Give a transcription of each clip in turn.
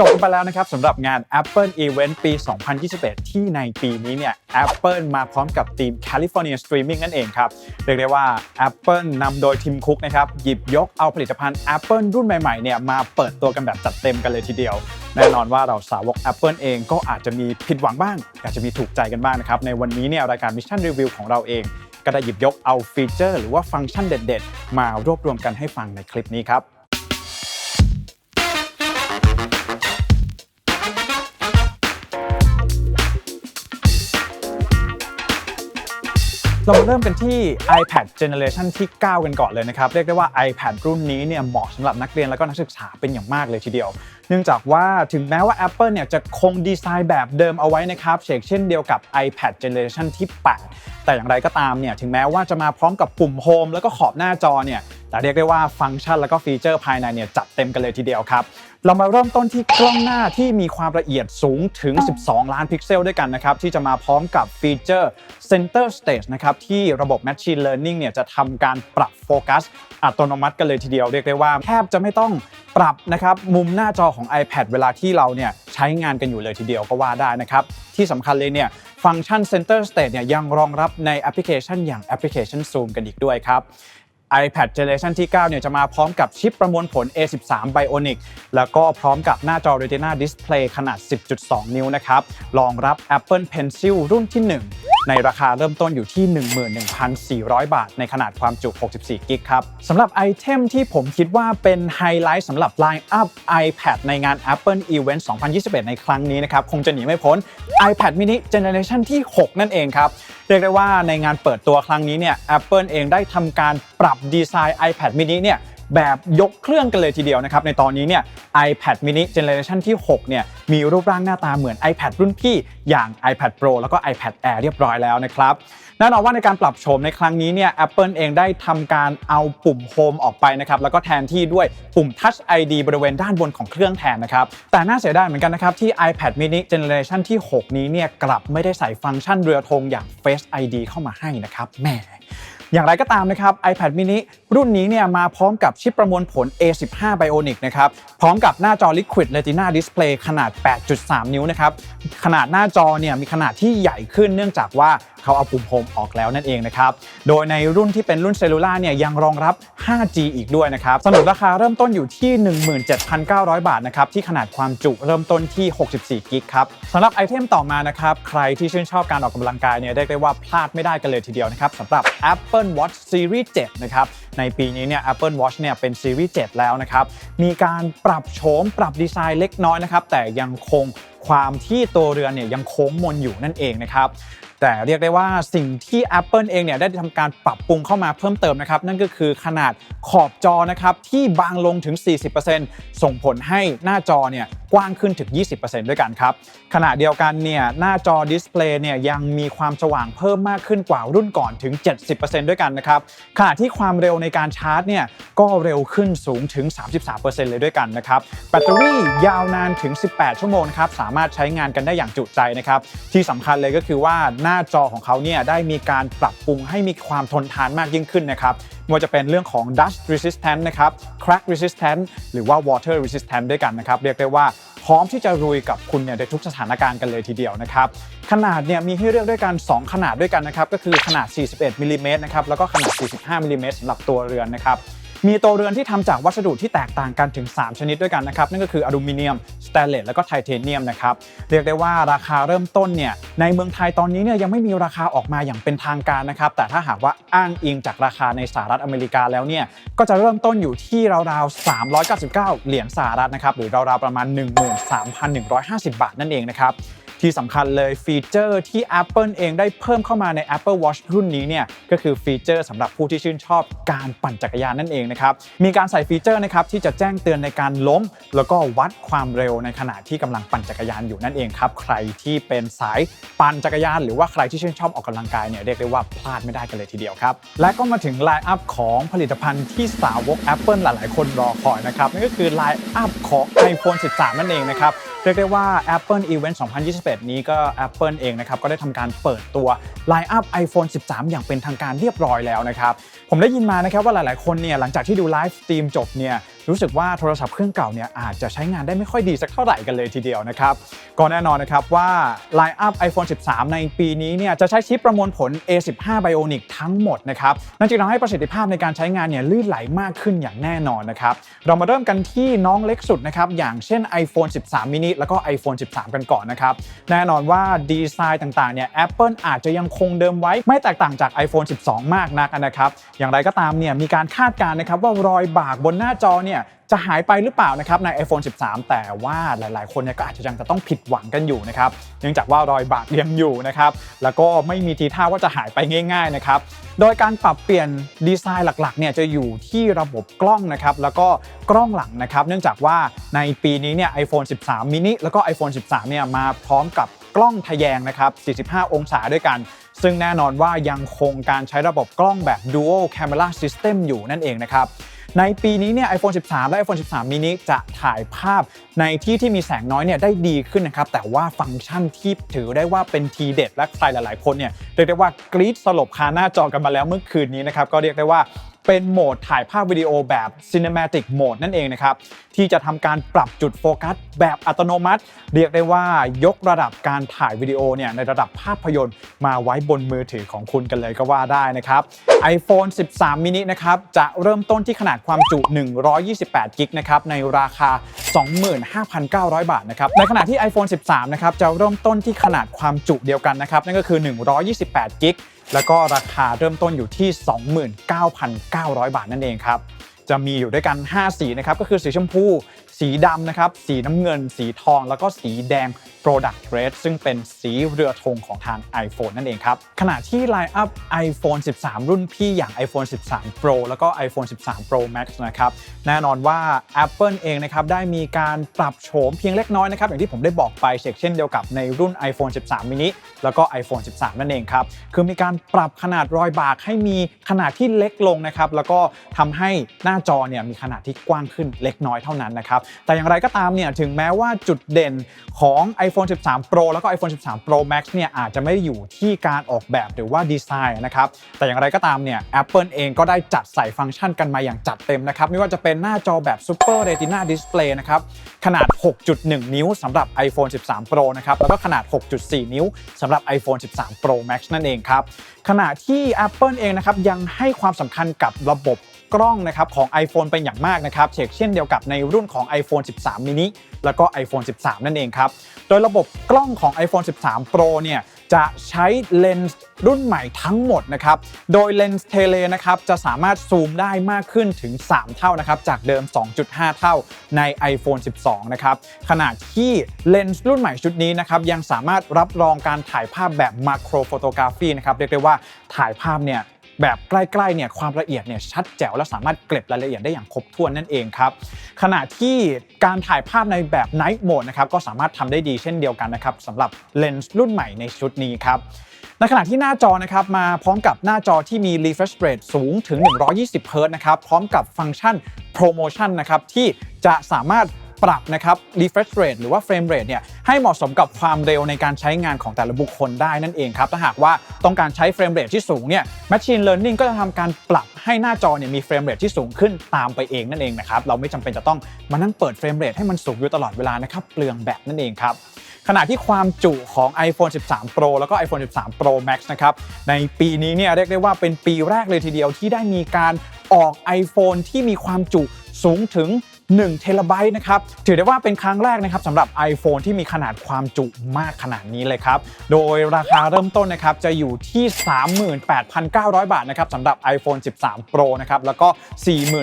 จบไปแล้วนะครับสำหรับงาน Apple Event ปี 2021 ที่ในปีนี้เนี่ย Apple มาพร้อมกับทีม California Streaming นั่นเองครับ เรียกได้ว่า Apple นำโดยทีมคุกนะครับ หยิบยกเอาผลิตภัณฑ์ Apple รุ่นใหม่ๆเนี่ยมาเปิดตัวกันแบบจัดเต็มกันเลยทีเดียว แน่นอนว่าเราสาวก Apple เองก็อาจจะมีผิดหวังบ้าง อาจจะมีถูกใจกันบ้างนะครับ ในวันนี้เนี่ยรายการ Mission Review ของเราเอง ก็ได้หยิบยกเอาฟีเจอร์ หรือว่าฟังก์ชันเด็ด ๆ มารวบรวมกันให้ฟังในคลิปนี้ครับ เรามาเริ่มกันที่ iPad Generation ที่ 9 กันก่อนเลยนะครับ เรียกได้ว่า iPad รุ่นนี้เนี่ยเหมาะสำหรับนักเรียนและก็นักศึกษาเป็นอย่างมากเลยทีเดียว เนื่องจากว่าถึงแม้ว่า Apple เนี่ยจะคงดีไซน์แบบเดิมเอาไว้นะครับเชกเช่นเดียวกับ iPad Generation ที่ 8 แต่อย่างไรก็ตามเนี่ยถึงแม้ว่าจะมาพร้อมกับปุ่ม Home แล้วก็ขอบหน้าจอเนี่ย แต่เรียกได้ว่าฟังก์ชันแล้วก็ฟีเจอร์ภายในเนี่ยจัดเต็มกันเลยทีเดียวครับ เรามาเริ่มต้นที่กล้องหน้าที่มีความละเอียดสูงถึง 12 ล้านพิกเซลด้วยกันนะครับที่จะมาพร้อมกับฟีเจอร์ Center Stage นะครับที่ระบบ Machine Learning เนี่ยจะทำการปรับโฟกัสอัตโนมัติกันเลยทีเดียวเรียกได้ว่าแทบจะไม่ต้องปรับนะครับมุมหน้าจอของ iPad เวลาที่เราเนี่ยใช้งานกันอยู่เลยทีเดียวก็ว่าได้นะครับ ที่สำคัญเลยเนี่ยฟังก์ชัน Center Stage เนี่ยยังรองรับในแอปพลิเคชันอย่างแอปพลิเคชัน Zoom กันอีกด้วยครับ iPad Generation ที่ 9 เนี่ยจะมาพร้อมกับชิปประมวลผล A13 Bionic แล้วก็พร้อมกับหน้าจอ Retina Display ขนาด 10.2 นิ้วนะครับรองรับ Apple Pencil รุ่นที่ 1 ในราคาเริ่มต้นอยู่ที่ 11,400 บาท ในขนาดความจุ 64 กิกครับสำหรับไอเทมที่ผมคิดว่าเป็นไฮไลท์สำหรับ Line Up iPad ในงาน Apple Event 2021 ในครั้งนี้นะครับ คงจะหนีไม่พ้น iPad mini Generation ที่ 6 นั่นเองครับ เรียกได้ว่าในงานเปิดตัวครั้งนี้เนี่ย Apple เองได้ทำการปรับดีไซน์ iPad mini เนี่ย แบบยกเครื่องกันเลยทีเดียวนะครับ ในตอนนี้เนี่ย iPad mini Generation ที่ 6 เนี่ย มีรูปร่างหน้าตาเหมือน iPad รุ่นพี่อย่าง iPad Pro แล้วก็ iPad Air เรียบร้อยแล้วนะครับแน่นอนว่าในการปรับโฉมในครั้งนี้เนี่ย Apple เองได้ทำการเอาปุ่ม Home ออกไปนะครับ แล้วก็แทนที่ด้วยปุ่ม Touch ID บริเวณด้านบนของเครื่องแทนนะครับ แต่น่าเสียดายเหมือนกันนะครับ ที่ iPad mini Generation ที่ 6 นี้เนี่ยกลับไม่ได้ใส่ฟังก์ชันเรือธงอย่าง Face ID เข้ามาให้นะครับแหม อย่างไรก็ตามนะครับ iPad mini รุ่นนี้เนี่ยมาพร้อมกับชิปประมวลผล A15 Bionic นะครับ พร้อมกับหน้าจอ Liquid Retina Display ขนาด 8.3 นิ้วนะครับ ขนาดหน้าจอเนี่ยมีขนาดที่ใหญ่ขึ้นเนื่องจากว่า เขาเอาปุ่มโฮมออกแล้วนั่นเองนะครับ โดยในรุ่นที่เป็นรุ่นเซลลูล่าเนี่ยยังรองรับ 5G อีกด้วยนะครับสนุนราคาเริ่มต้นอยู่ที่ 17,900 บาทนะครับที่ขนาดความจุเริ่มต้นที่ 64 กิกครับสำหรับไอเทมต่อมานะครับใครที่ชื่นชอบการออกกำลังกายเนี่ยเรียกได้ว่าพลาดไม่ได้กันเลยทีเดียวนะครับสำหรับ Apple Watch Series 7 นะครับในปีนี้เนี่ย Apple Watch เนี่ยเป็น Series 7 แล้วนะครับมีการปรับโฉมปรับดีไซน์เล็กน้อยนะครับแต่ยังคงความที่ตัวเรือนเนี่ยยังโค้งมนอยู่นั่นเองนะครับ แต่เรียกได้ว่าสิ่งที่ Apple เองเนี่ยได้ทำการปรับปรุงเข้ามาเพิ่มเติมนะครับ นั่นก็คือขนาดขอบจอนะครับที่บางลงถึง 40%ส่งผลให้หน้าจอเนี่ยกว้างขึ้นถึง 20%ด้วยกันครับขณะเดียวกันเนี่ยหน้าจอดิสเพลย์เนี่ยยังมีความสว่างเพิ่มมากขึ้นกว่ารุ่นก่อนถึง 70%ด้วยกันนะครับขณะที่ความเร็วในการชาร์จเนี่ยก็เร็วขึ้นสูงถึง 33%เลยด้วยกันนะครับแบตเตอรี่ยาวนานถึง 18 ชั่วโมงครับสามารถใช้งานกันได้อย่างจุใจนะครับที่สำคัญเลยก็คือว่าหน้าจอของเขาเนี่ยได้มีการปรับปรุงให้มีความทนทานมากยิ่งขึ้นนะครับไม่ว่าจะเป็นเรื่องของ dust resistant นะครับ crack resistant หรือว่า water resistant ด้วยกันนะครับ เรียกได้ว่าพร้อมที่จะรุยกับคุณเนี่ยในทุกสถานการณ์กันเลยทีเดียวนะครับ ขนาดเนี่ยมีให้เลือกด้วยกัน 2 ขนาดด้วยกันนะครับ ก็คือขนาด 41มิลลิเมตรนะครับ แล้วก็ขนาด 45มิลลิเมตรสำหรับตัวเรือนนะครับ มีโตเรือนที่ทำจากวัสดุที่แตกต่างกันถึง 3 ชนิดด้วยกันนะครับนั่นก็คืออลูมิเนียมสแตนเลสแล้วก็ไทเทเนียมนะครับเรียกได้ว่าราคาเริ่มต้นเนี่ยในเมืองไทยตอนนี้เนี่ยยังไม่มีราคาออกมาอย่างเป็นทางการนะครับแต่ถ้าหากว่าอ้างอิงจากราคาในสหรัฐอเมริกาแล้วเนี่ยก็จะเริ่มต้นอยู่ที่ราวๆ399 เหรียญสหรัฐนะครับหรือราวๆประมาณ 13,150 บาทนั่นเองนะครับ ที่สำคัญเลยฟีเจอร์ที่ Apple เองได้เพิ่มเข้ามาใน Apple Watch รุ่นนี้เนี่ยก็คือฟีเจอร์สำหรับผู้ที่ชื่นชอบการปั่นจักรยานนั่นเองนะครับมีการใส่ฟีเจอร์นะครับที่จะแจ้งเตือนในการล้ม แล้วก็วัดความเร็วในขณะที่กำลังปั่นจักรยานอยู่นั่นเองครับใครที่เป็นสายปั่นจักรยาน หรือว่าใครที่ชื่นชอบออกกำลังกายเนี่ยเรียกได้ว่าพลาดไม่ได้กันเลยทีเดียวครับและก็มาถึงไลน์อัพของผลิตภัณฑ์ที่สาวก Apple หลาย ๆ คนรอคอยนะครับนั่นก็คือไลน์อัพของ iPhone 13 นั่นเองนะครับเรียกได้ว่า Apple Event 2021นี้ก็ Apple เองนะครับก็ได้ทำการเปิดตัวไลน์อัพ iPhone 13 อย่างเป็นทางการเรียบร้อยแล้วนะครับผมได้ยินมานะครับว่าหลายๆคนเนี่ยหลังจากที่ดูไลฟ์สตรีมจบเนี่ย รู้สึกว่าโทรศัพท์เครื่องเก่าเนี่ยอาจจะใช้งานได้ไม่ค่อยดีสักเท่าไหร่กันเลยทีเดียวนะครับก็แน่นอนนะครับว่า Line Up iPhone 13 ในปีนี้เนี่ยจะใช้ชิปประมวลผล A15 Bionic ทั้งหมดนะครับนั่นจึงทำให้ประสิทธิภาพในการใช้งานเนี่ยลื่นไหลมากขึ้นอย่างแน่นอนนะครับเรามาเริ่มกันที่น้องเล็กสุดนะครับอย่างเช่น iPhone 13 mini แล้วก็ iPhone 13 กันก่อนนะครับแน่นอนว่าดีไซน์ต่างๆเนี่ย Apple อาจจะยังคงเดิมไว้ไม่แตกต่างจาก iPhone 12 มากนักนะครับอย่างไรก็ตามเนี่ยมีการคาดการณ์นะครับว่ารอยบากบนหน้าจอเนี่ย จะหายไปหรือเปล่านะครับใน iPhone 13 แต่ว่าหลายๆ คนเนี่ยก็อาจจะยังจะต้องผิดหวังกันอยู่นะครับเนื่องจากว่ารอยบากยังอยู่นะครับแล้วก็ไม่มีทีท่าว่าจะหายไปง่าย ๆ นะครับโดยการปรับเปลี่ยนดีไซน์หลักๆเนี่ยจะอยู่ที่ระบบกล้องนะครับแล้วก็กล้องหลังนะครับเนื่องจากว่าในปีนี้เนี่ย iPhone 13 mini แล้วก็ iPhone 13 เนี่ยมาพร้อมกับกล้องทะแยงนะครับ 45 องศาด้วยกัน ซึ่งแน่นอนว่ายังคงการใช้ระบบกล้องแบบ Dual Camera System อยู่นั่นเองนะครับ ในปีนี้เนี่ย iPhone 13 และ iPhone 13 mini จะถ่ายภาพในที่ที่มีแสงน้อยเนี่ยได้ดีขึ้นนะครับ แต่ว่าฟังก์ชันที่ถือได้ว่าเป็นทีเด็ดและใครหลาย ๆ คนเนี่ยเรียกได้ว่ากรี๊ดสลบคาหน้าจอกันมาแล้วเมื่อคืนนี้นะครับ ก็เรียกได้ว่า เป็นโหมดถ่ายภาพวิดีโอแบบ Cinematic Mode นั่นเองนะครับ ที่จะทำการปรับจุดโฟกัสแบบอัตโนมัติ เรียกได้ว่ายกระดับการถ่ายวิดีโอเนี่ยในระดับภาพยนตร์มาไว้บนมือถือของคุณกันเลยก็ว่าได้นะครับ iPhone 13 mini นะครับ จะเริ่มต้นที่ขนาดความจุ 128กิกนะครับ ในราคา 25,900 บาทนะครับ ในขณะที่ iPhone 13 นะครับ จะเริ่มต้นที่ขนาดความจุเดียวกันนะครับ นั่นก็คือ 128กิก แล้วก็ราคาเริ่มต้นอยู่ที่ 29,900 บาทนั่นเองครับ จะมีอยู่ด้วยกัน 5 สีนะครับ ก็คือสีชมพู สีดำนะครับ สีน้ำเงิน สีทอง แล้วก็สีแดง Product Red ซึ่งเป็นสีเรือธงของทาง iPhone นั่นเองครับ ขณะที่ Line Up iPhone 13 รุ่นพี่อย่าง iPhone 13 Pro แล้วก็ iPhone 13 Pro Max นะครับ แน่นอนว่า Apple เองนะครับได้มีการปรับโฉมเพียงเล็กน้อยนะครับ อย่างที่ผมได้บอกไปเช่นเดียวกับในรุ่น iPhone 13 mini แล้วก็ iPhone 13 นั่นเองครับ คือมีการปรับขนาดรอยบากให้มีขนาดที่เล็กลงนะครับ แล้วก็ทำให้หน้าจอเนี่ยมีขนาดที่กว้างขึ้นเล็กน้อยเท่านั้นนะครับแต่อย่างไรก็ตามเนี่ยถึงแม้ว่าจุดเด่นของ iPhone 13 Pro แล้วก็ iPhone 13 Pro Max เนี่ยอาจจะไม่ได้อยู่ที่การออกแบบหรือว่าดีไซน์นะครับแต่อย่างไรก็ตามเนี่ย Apple เองก็ได้จัดใส่ฟังก์ชันกันมาอย่างจัดเต็มนะครับไม่ว่าจะเป็นหน้าจอแบบ Super Retina Display นะครับขนาด 6.1 นิ้วสำหรับ iPhone 13 Pro นะครับแล้วก็ขนาด 6.4 นิ้วสำหรับ iPhone 13 Pro Max นั่นเองครับขณะที่ Apple เองนะครับยังให้ความสำคัญกับระบบ กล้องนะครับของ iPhone เป็นอย่างมากนะครับเชกเช่นเดียวกับในรุ่นของ iPhone 13 mini แล้วก็ iPhone 13 นั่นเองครับ โดยระบบกล้องของ iPhone 13 Pro เนี่ยจะใช้เลนส์รุ่นใหม่ทั้งหมดนะครับ โดยเลนส์เทเลนะครับจะสามารถซูมได้มากขึ้นถึง 3 เท่านะครับ จากเดิม 2.5 เท่าใน iPhone 12 นะครับ ขณะที่เลนส์รุ่นใหม่ชุดนี้นะครับยังสามารถรับรองการถ่ายภาพแบบมาโครโฟโตกราฟีนะครับ เรียกได้ว่าถ่ายภาพเนี่ย แบบใกล้ๆเนี่ยความละเอียดเนี่ยชัดแจ๋วและสามารถเก็บรายละเอียดได้อย่างครบถ้วนนั่นเองครับขณะที่การถ่ายภาพในแบบ Night Mode นะครับก็สามารถทำได้ดีเช่นเดียวกันนะครับสำหรับเลนส์รุ่นใหม่ในชุดนี้ครับในขณะที่หน้าจอนะครับมาพร้อมกับหน้าจอที่มี refresh rate สูงถึง 120 Hz นะครับพร้อมกับฟังก์ชัน promotion นะครับที่จะสามารถ ปรับนะครับ refresh rate หรือว่า frame rate เนี่ยให้เหมาะสมกับความเร็วในการใช้งานของแต่ละบุคคลได้นั่นเองครับ ถ้าหากว่าต้องการใช้ frame rate ที่สูงเนี่ย machine learning ก็จะทำการปรับให้หน้าจอเนี่ยมี frame rate ที่สูงขึ้นตามไปเองนั่นเองนะครับ เราไม่จำเป็นจะต้องมานั่งเปิด frame rate ให้มันสูงอยู่ตลอดเวลานะครับเปลืองแบตนั่นเองครับขณะที่ความจุของ iPhone 13 Pro แล้วก็ iPhone 13 Pro Max นะครับ ในปีนี้เนี่ยเรียกได้ว่าเป็นปีแรกเลยทีเดียวที่ได้มีการออก iPhone ที่มีความจุสูงถึง 1เทราไบต์นะครับถือได้ว่าเป็นครั้งแรกนะครับสำหรับ iPhone ที่มีขนาดความจุมากขนาดนี้เลยครับ โดยราคาเริ่มต้นนะครับจะอยู่ที่ 38,900 บาทนะครับสำหรับ iPhone 13 Pro นะครับแล้วก็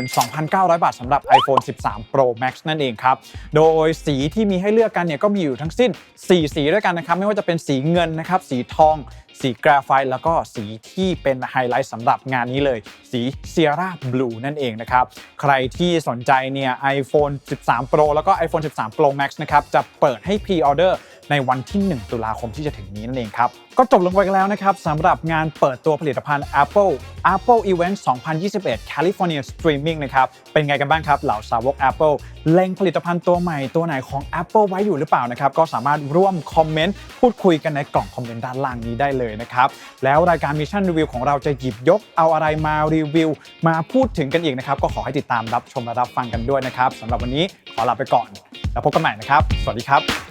42,900 บาทสำหรับ iPhone 13 Pro Max นั่นเองครับ โดยสีที่มีให้เลือกกันเนี่ยก็มีอยู่ทั้งสิ้น 4 สีด้วยกันนะครับ ไม่ว่าจะเป็นสีเงินนะครับ สีทอง สีกราไฟต์แล้วก็สีที่เป็นไฮไลท์สำหรับงานนี้เลย สีเซียร่าบลูนั่นเองนะครับ ใครที่สนใจเนี่ย iPhone 13 Pro แล้วก็ iPhone 13 Pro Max นะครับ จะเปิดให้พรีออเดอร์ ในวันที่ 1 ตุลาคมที่จะถึงนี้นั่นเองครับ ก็จบลงไปแล้วนะครับสำหรับงานเปิดตัวผลิตภัณฑ์ Apple Apple Event 2021 California Streaming นะครับ เป็นไงกันบ้างครับ เหล่าสาวก Apple เล็งผลิตภัณฑ์ตัวใหม่ตัวไหนของ Apple ไว้อยู่หรือเปล่านะครับ ก็สามารถร่วมคอมเมนต์ พูดคุยกันในกล่องคอมเมนต์ด้านล่างนี้ได้เลยนะครับ แล้วรายการ Mission Review ของเราจะหยิบยกเอาอะไรมารีวิว มาพูดถึงกันอีกนะครับ ก็ขอให้ติดตามรับชมและรับฟังกันด้วยนะครับสำหรับวันนี้ขอลาไปก่อน แล้วพบกันใหม่นะครับ สวัสดีครับ